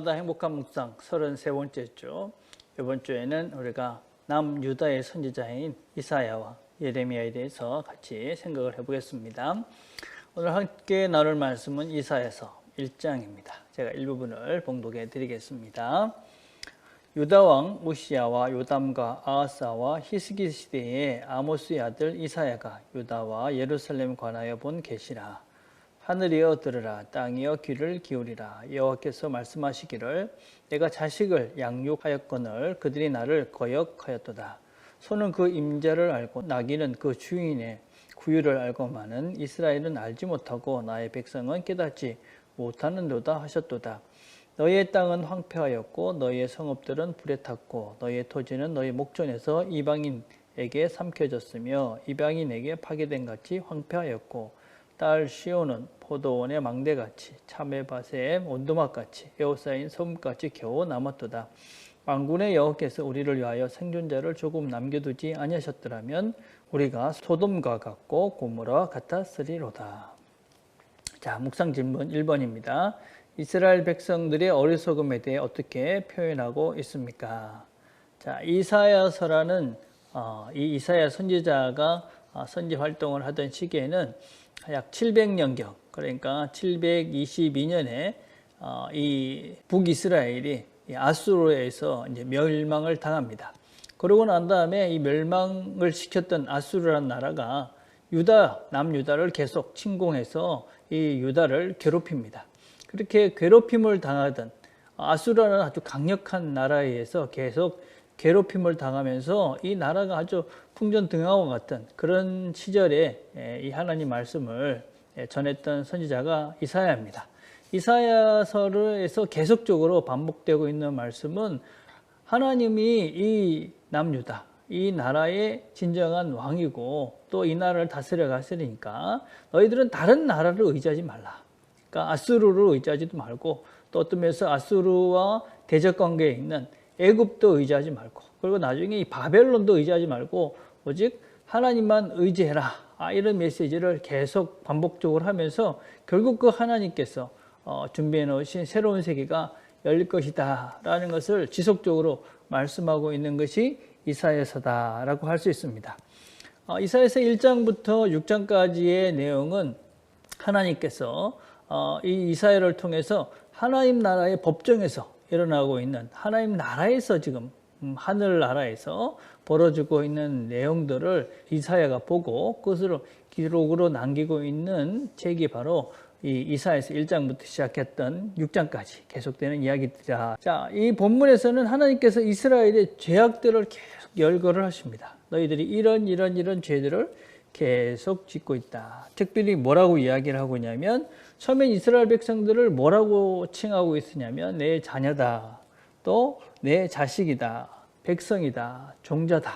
날마다 행복한 묵상 33번째 주. 이번 주에는 우리가 남유다의 선지자인 이사야와 예레미야에 대해서 같이 생각을 해보겠습니다. 오늘 함께 나눌 말씀은 이사야서 1장입니다. 제가 일부분을 봉독해 드리겠습니다. 유다 왕 우시야와 요담과 아하사와 히스기 시대에 아모스의 아들 이사야가 유다와 예루살렘 관하여 본 계시라. 하늘이여 들으라 땅이여 귀를 기울이라. 여호와께서 말씀하시기를 내가 자식을 양육하였거늘 그들이 나를 거역하였도다. 소는 그 임자를 알고 나귀는 그 주인의 구유를 알고만은 이스라엘은 알지 못하고 나의 백성은 깨닫지 못하는도다 하셨도다. 너희의 땅은 황폐하였고 너희의 성읍들은 불에 탔고 너희의 토지는 너희 목전에서 이방인에게 삼켜졌으며 이방인에게 파괴된 같이 황폐하였고 딸 시온은 포도원의 망대같이 참외밭의 온두막같이 에워싸인 섬같이 겨우 남았도다. 왕군의 여호께서 우리를 위하여 생존자를 조금 남겨두지 아니하셨더라면 우리가 소돔과 같고 고모라 같았으리로다. 자, 묵상 질문 1번입니다. 이스라엘 백성들의 어리석음에 대해 어떻게 표현하고 있습니까? 자, 이사야서라는 어, 이 이사야 선지자가 어, 선지 활동을 하던 시기에는 약 700년경 그러니까 722년에 어, 이 북이스라엘이 아수르에서 이제 멸망을 당합니다. 그러고 난 다음에 이 멸망을 시켰던 아수르라는 나라가 유다 남유다를 계속 침공해서 이 유다를 괴롭힙니다. 그렇게 괴롭힘을 당하던 아수르라는 아주 강력한 나라에 의해서 계속 괴롭힘을 당하면서 이 나라가 아주 풍전등화와 같은 그런 시절에 이 하나님 말씀을 전했던 선지자가 이사야입니다. 이사야서에서 계속적으로 반복되고 있는 말씀은 하나님이 이 남유다, 이 나라의 진정한 왕이고 또 이 나라를 다스려 갔으니까 너희들은 다른 나라를 의지하지 말라. 그러니까 아수르를 의지하지도 말고 또 어떤 면에서 아수르와 대적 관계에 있는 애굽도 의지하지 말고 그리고 나중에 이 바벨론도 의지하지 말고 오직 하나님만 의지해라. 아, 이런 메시지를 계속 반복적으로 하면서 결국 그 하나님께서 어, 준비해 놓으신 새로운 세계가 열릴 것이다. 라는 것을 지속적으로 말씀하고 있는 것이 이사야서다라고 할 수 있습니다. 어, 이사야서 1장부터 6장까지의 내용은 하나님께서 어, 이 이사야를 통해서 하나님 나라의 법정에서 일어나고 있는 하나님 나라에서 지금 음, 하늘 나라에서 벌어지고 있는 내용들을 이사야가 보고 그것으로 기록으로 남기고 있는 책이 바로 이 이사야서 1장부터 시작했던 6장까지 계속되는 이야기들이다. 자, 이 본문에서는 하나님께서 이스라엘의 죄악들을 계속 열거를 하십니다. 너희들이 이런 이런 이런 죄들을 계속 짓고 있다. 특별히 뭐라고 이야기를 하고 있냐면 처음엔 이스라엘 백성들을 뭐라고 칭하고 있으냐면 내 자녀다. 또 내 자식이다. 백성이다. 종자다.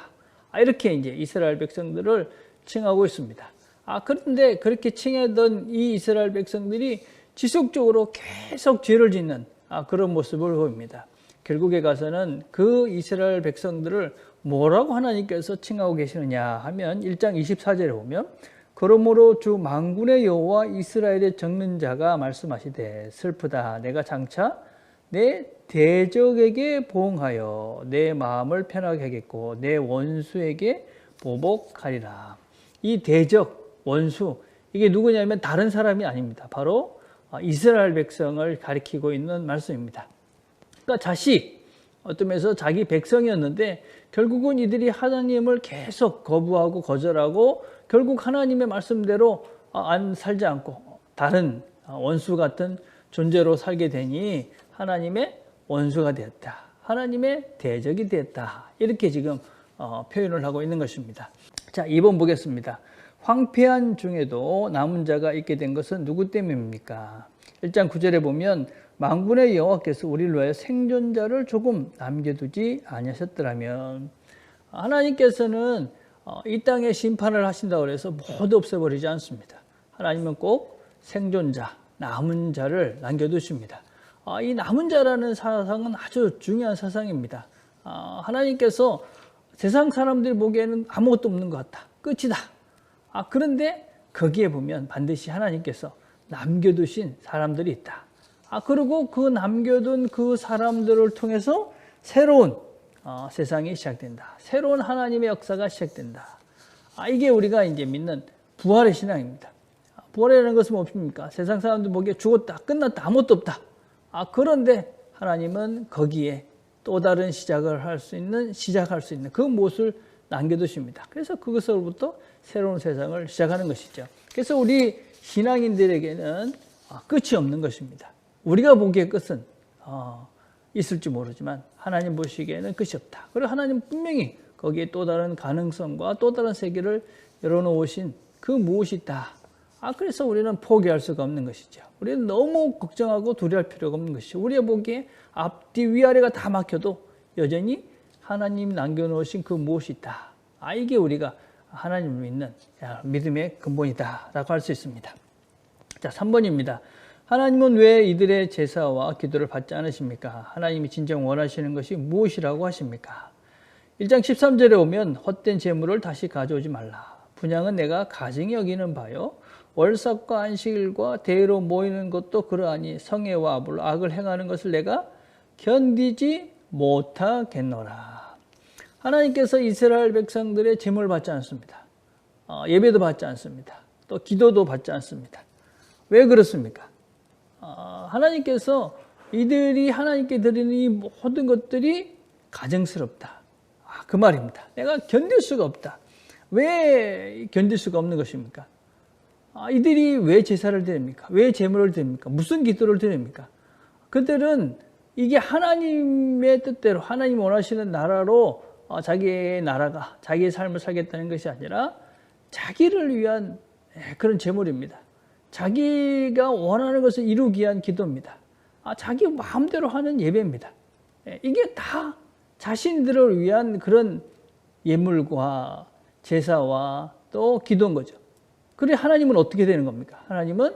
아, 이렇게 이제 이스라엘 백성들을 칭하고 있습니다. 아, 그런데 그렇게 칭하던 이 이스라엘 백성들이 지속적으로 계속 죄를 짓는 아, 그런 모습을 보입니다. 결국에 가서는 그 이스라엘 백성들을 뭐라고 하나님께서 칭하고 계시느냐 하면 1장 24절에 보면 그러므로 주 만군의 여호와 이스라엘의 적는 자가 말씀하시되 슬프다 내가 장차 내 대적에게 보응하여 내 마음을 편하게 하겠고 내 원수에게 보복하리라. 이 대적, 원수 이게 누구냐면 다른 사람이 아닙니다. 바로 이스라엘 백성을 가리키고 있는 말씀입니다. 그러니까 자식 어떤 면에서 자기 백성이었는데 결국은 이들이 하나님을 계속 거부하고 거절하고 결국 하나님의 말씀대로 안 살지 않고 다른 원수 같은 존재로 살게 되니 하나님의 원수가 되었다. 하나님의 대적이 되었다. 이렇게 지금 어, 표현을 하고 있는 것입니다. 자, 2번 보겠습니다. 황폐한 중에도 남은 자가 있게 된 것은 누구 때문입니까? 1장 9절에 보면 망군의 여호와께서 우리를 위하여 생존자를 조금 남겨두지 아니하셨더라면 하나님께서는 어, 이 땅에 심판을 하신다고 해서 모두 없애버리지 않습니다. 하나님은 꼭 생존자, 남은 자를 남겨두십니다. 아, 이 남은 자라는 사상은 아주 중요한 사상입니다. 아, 하나님께서 세상 사람들이 보기에는 아무것도 없는 것 같다. 끝이다. 아, 그런데 거기에 보면 반드시 하나님께서 남겨두신 사람들이 있다. 아, 그리고 그 남겨둔 그 사람들을 통해서 새로운 어, 세상이 시작된다. 새로운 하나님의 역사가 시작된다. 아, 이게 우리가 이제 믿는 부활의 신앙입니다. 아, 부활이라는 것은 뭡니까? 세상 사람들 보기에 죽었다, 끝났다, 아무것도 없다. 아, 그런데 하나님은 거기에 또 다른 시작을 할 수 있는, 시작할 수 있는 그 못을 남겨두십니다. 그래서 그것으로부터 새로운 세상을 시작하는 것이죠. 그래서 우리 신앙인들에게는 아, 끝이 없는 것입니다. 우리가 보기에 끝은 어, 있을지 모르지만 하나님 보시기에는 끝이 없다. 그리고 하나님 분명히 거기에 또 다른 가능성과 또 다른 세계를 열어놓으신 그 무엇이 있다. 아, 그래서 우리는 포기할 수가 없는 것이죠. 우리는 너무 걱정하고 두려워할 필요가 없는 것이죠. 우리가 보기에 앞뒤 위아래가 다 막혀도 여전히 하나님 남겨놓으신 그 무엇이 있다. 아, 이게 우리가 하나님을 믿는 믿음의 근본이다라고 할 수 있습니다. 자, 3번입니다. 하나님은 왜 이들의 제사와 기도를 받지 않으십니까? 하나님이 진정 원하시는 것이 무엇이라고 하십니까? 1장 13절에 오면 헛된 재물을 다시 가져오지 말라. 분양은 내가 가증히 여기는 바요. 월삭과 안식일과 대로 모이는 것도 그러하니 성애와 악을 행하는 것을 내가 견디지 못하겠노라. 하나님께서 이스라엘 백성들의 재물을 받지 않습니다. 어, 예배도 받지 않습니다. 또 기도도 받지 않습니다. 왜 그렇습니까? 어, 하나님께서 이들이 하나님께 드리는 이 모든 것들이 가증스럽다. 아, 그 말입니다. 내가 견딜 수가 없다. 왜 견딜 수가 없는 것입니까? 아, 이들이 왜 제사를 드립니까? 왜 제물을 드립니까? 무슨 기도를 드립니까? 그들은 이게 하나님의 뜻대로 하나님 원하시는 나라로 어, 자기의 나라가 자기의 삶을 살겠다는 것이 아니라 자기를 위한 예, 그런 제물입니다. 자기가 원하는 것을 이루기 위한 기도입니다. 아, 자기 마음대로 하는 예배입니다. 예, 이게 다 자신들을 위한 그런 예물과 제사와 또 기도인 거죠. 그래 하나님은 어떻게 되는 겁니까? 하나님은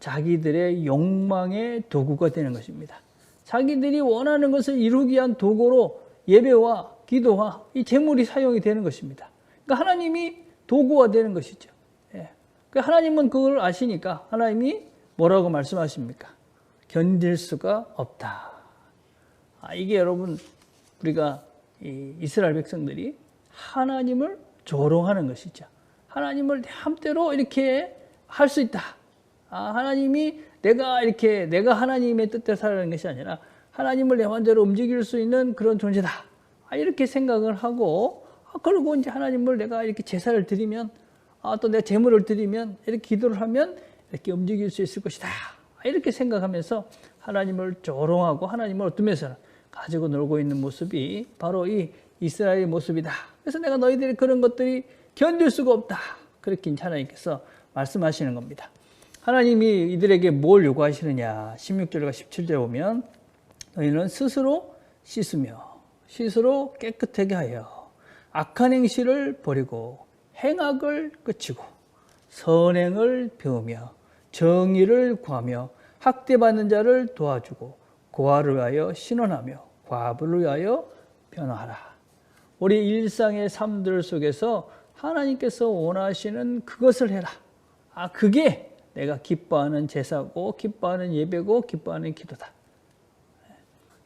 자기들의 욕망의 도구가 되는 것입니다. 자기들이 원하는 것을 이루기 위한 도구로 예배와 기도와 이 재물이 사용이 되는 것입니다. 그러니까 하나님이 도구가 되는 것이죠. 예. 그러니까 하나님은 그걸 아시니까 하나님이 뭐라고 말씀하십니까? 견딜 수가 없다. 아, 이게 여러분 우리가 이스라엘 백성들이 하나님을 조롱하는 것이죠. 하나님을 내 함대로 이렇게 할 수 있다. 아, 하나님이 내가 이렇게 내가 하나님의 뜻대로 살아가는 것이 아니라 하나님을 내 마음대로 움직일 수 있는 그런 존재다. 아, 이렇게 생각을 하고 아, 그리고 이제 하나님을 내가 이렇게 제사를 드리면 아, 또내 재물을 드리면 이렇게 기도를 하면 이렇게 움직일 수 있을 것이다. 아, 이렇게 생각하면서 하나님을 조롱하고 하나님을 어떤 면에서 가지고 놀고 있는 모습이 바로 이 이스라엘의 모습이다. 그래서 내가 너희들이 그런 것들이 견딜 수가 없다. 그렇게 하나님께서 말씀하시는 겁니다. 하나님이 이들에게 뭘 요구하시느냐. 16절과 17절에 보면 너희는 스스로 씻으며 스스로 깨끗하게 하여 악한 행실을 버리고 행악을 끝이고 선행을 배우며 정의를 구하며 학대받는 자를 도와주고 고아를 위하여 신원하며 과부를 위하여 변화하라. 우리 일상의 삶들 속에서 하나님께서 원하시는 그것을 해라. 아, 그게 내가 기뻐하는 제사고, 기뻐하는 예배고, 기뻐하는 기도다.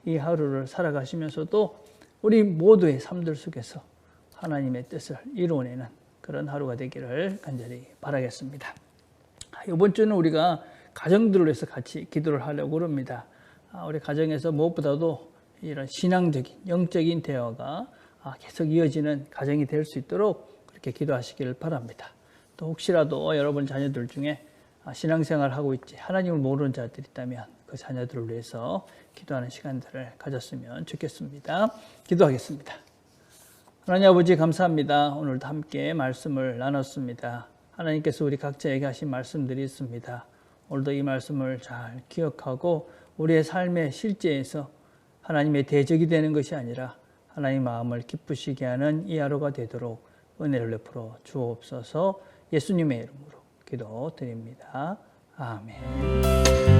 이 하루를 살아가시면서도 우리 모두의 삶들 속에서 하나님의 뜻을 이루어내는 그런 하루가 되기를 간절히 바라겠습니다. 아, 이번 주는 우리가 가정들을 위해서 같이 기도를 하려고 합니다. 아, 우리 가정에서 무엇보다도 이런 신앙적인, 영적인 대화가 아, 계속 이어지는 가정이 될 수 있도록 그렇게 기도하시기를 바랍니다. 또 혹시라도 여러분 자녀들 중에 아, 신앙생활 하고 있지 하나님을 모르는 자들이 있다면 그 자녀들을 위해서 기도하는 시간들을 가졌으면 좋겠습니다. 기도하겠습니다. 하나님 아버지 감사합니다. 오늘도 함께 말씀을 나눴습니다. 하나님께서 우리 각자에게 하신 말씀들이 있습니다. 오늘도 이 말씀을 잘 기억하고 우리의 삶의 실제에서 하나님의 대적이 되는 것이 아니라 하나님 마음을 기쁘시게 하는 이 하루가 되도록 은혜를 베풀어 주옵소서 예수님의 이름으로 기도드립니다. 아멘.